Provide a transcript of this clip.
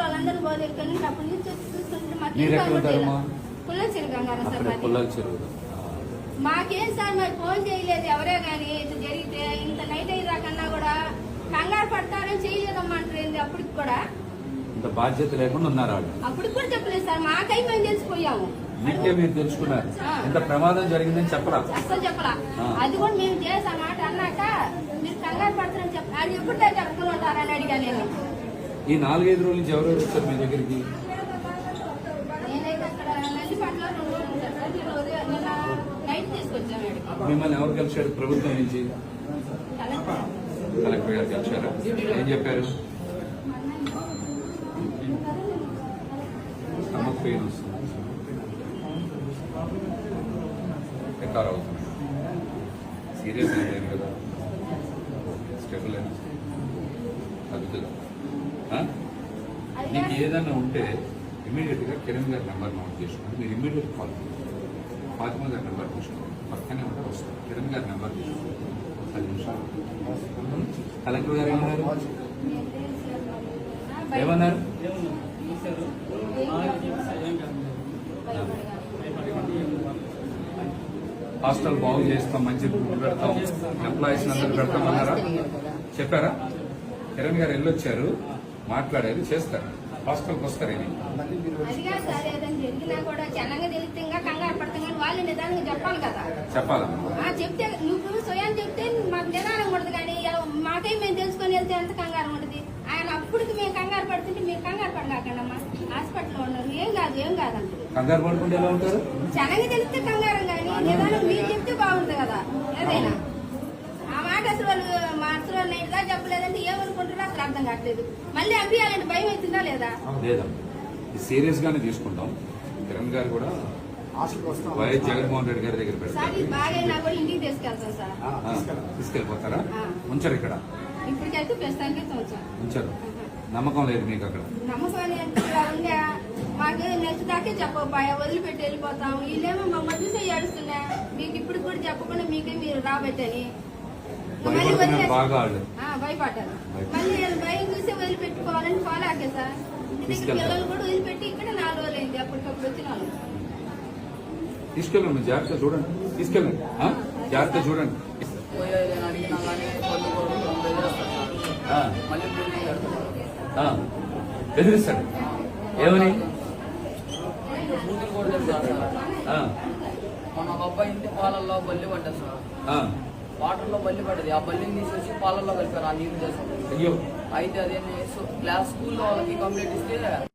వాళ్ళందరూ పోలేదు కానీ అప్పటి నుంచి వచ్చి చూస్తుంటే మాకు సార్ అక్కడ మాది. పుల్లల చెరువు మాకేం సార్ మరి ఫోన్ చేయలేదు ఎవరే గాని ఇట్లా జరిగితే ఇంత నైట్ అయ్యేదాకన్నా కూడా కంగారు పడతారని చేయలేదమ్మంటారు అప్పటికి కూడా. ఇంత బాధ్యత లేకుండా ఉన్నారు వాళ్ళు. అప్పటికి కూడా చెప్పలేదు సార్ మాకై మేము తెలిసిపోయాము. మీకే మీరు తెలుసుకున్నారు. ఇంత ప్రమాదం జరిగిందని చెప్పరా? అస్సలు చెప్పలా. ఆ. అది కూడా మేము చేసాం మాట అన్నాక మీరు కంగారు పడతారని చెప్ప అది ఎప్పుడు చెప్పుకుని ఉంటారని అడిగా నేను. ఈ నాలుగైదు రోజుల నుంచి ఎవరెవరు వచ్చారు మీ దగ్గరికి. మిమ్మల్ని ఎవరు కలిశారు ప్రభుత్వం నుంచి? కలెక్టర్. గారు కలిశారా? ఏం చెప్పారు? స్టమక్ పెయిన్ వస్తుంది. ఎక్కారు అవుతుంది సీరియస్ లేదు కదా. స్టెబుల్ అయినా తగ్గుతుందా? మీకు ఏదైనా ఉంటే ఇమీడియట్గా కిరణ్ గారి నెంబర్ నోట్ చేసుకోండి. మీరు ఇమీడియట్ కాల్ ఫాతిమా గారి నెంబర్ తీసుకోండి. పక్కనే ఉంటే వస్తారు కిరణ్ గారి నెంబర్ తీసుకోండి. పది నిమిషాలు. కలెక్టర్ గారు ఏమన్నారు? ఏమన్నారు? హాస్టల్ బాగు చేస్తాం మంచి ఫుడ్ పెడతాం ఎంప్లాయీస్ అందరూ పెడతామన్నారా? చెప్పారా? కిరణ్ గారు వెళ్ళొచ్చారు. మాట్లాడారు చేస్తారు. హాస్టల్కి వస్తారు ఇది. చెప్పాలి కదా. చెప్పాలమ్మా. ఆ చెప్తే నువ్వు స్వయం చెప్తే మాకు నిదానం ఉండదు కానీ మాకై మేము తెలుసుకొని వెళ్తే ఎంత కంగారు ఉంటుంది ఆయన అప్పటికి మేము కంగారు పడుతుంటే మీరు కంగారు పడగాకండి అమ్మా హాస్పిటల్లో ఉన్నారు. ఏం కాదు ఏం కాదంటారు కంగారు పడుకుంటే ఎలా ఉంటారు? జనంగా తెలిస్తే కంగారం కానీ నిదానం మీరు చెప్తే బాగుంటుంది కదా. ఏదైనా. ఆ మాట అసలు వాళ్ళు మా అసలు వాళ్ళు అర్థం కావట్లేదు. మళ్ళీ అభియాలంటే భయం అవుతుందా లేదా? సీరియస్ గానే తీసుకుంటాం. కిరణ్ గారు కూడా వైఎస్ జగన్మోహన్ రెడ్డి గారి దగ్గర సార్ పెడతారు. ఇది బాగైనా కూడా ఇంటికి తీసుకెళ్తాం సార్. ఆ, తీసుకెళ్ళిపోతారా. ఉంచరు ఇక్కడ. ఇప్పటికైతే ప్రస్తుతానికి తోచాం. ఉంచరు. నమ్మకం లేదు మీకు అక్కడ. నమ్మకం అంటే ఇలా ఉండే మాకు నెక్స్ట్ దాకే చెప్పకపోయా వదిలిపెట్టి వెళ్ళిపోతాం. వీళ్ళేమో మమ్మల్ని ఏడుస్తున్నా మీకు ఇప్పుడు కూడా చెప్పకుండా మీకే మీరు రాబట్టని. మళ్ళీ భయపడుతున్నారు వదిలేసి- బాగా వాళ్ళు ఆ, భయపడ్డారు. మళ్ళీ భయం చూసి వదిలిపెట్టుకోవాలని ఫాలో ఆకే సార్. పిల్లలు కూడా వదిలిపెట్టి ఇక్కడ నాలుగు రోజులు అయింది అప్పటికప్పుడు వచ్చిన వాళ్ళు. తీసుకెళ్ళండి జాగ్రత్త చూడండి. తీసుకెళ్ళండి ఆ? జాగ్రత్త చూడండి. బెదిరిస్తాడు. ఏమని? మన ఒక అబ్బాయి ఇంటి పాలల్లో బల్లి పడ్డది సార్. ఆ. వాటర్లో బల్లి పడ్డది. ఆ బల్లిని తీసేసి పాలల్లో కలిపారు. ఆ నీళ్ళు చేసాం అయ్యో. అయితే అదేంటి క్లాస్ స్కూల్లో వాళ్ళకి కంప్లీట్ ఇస్తే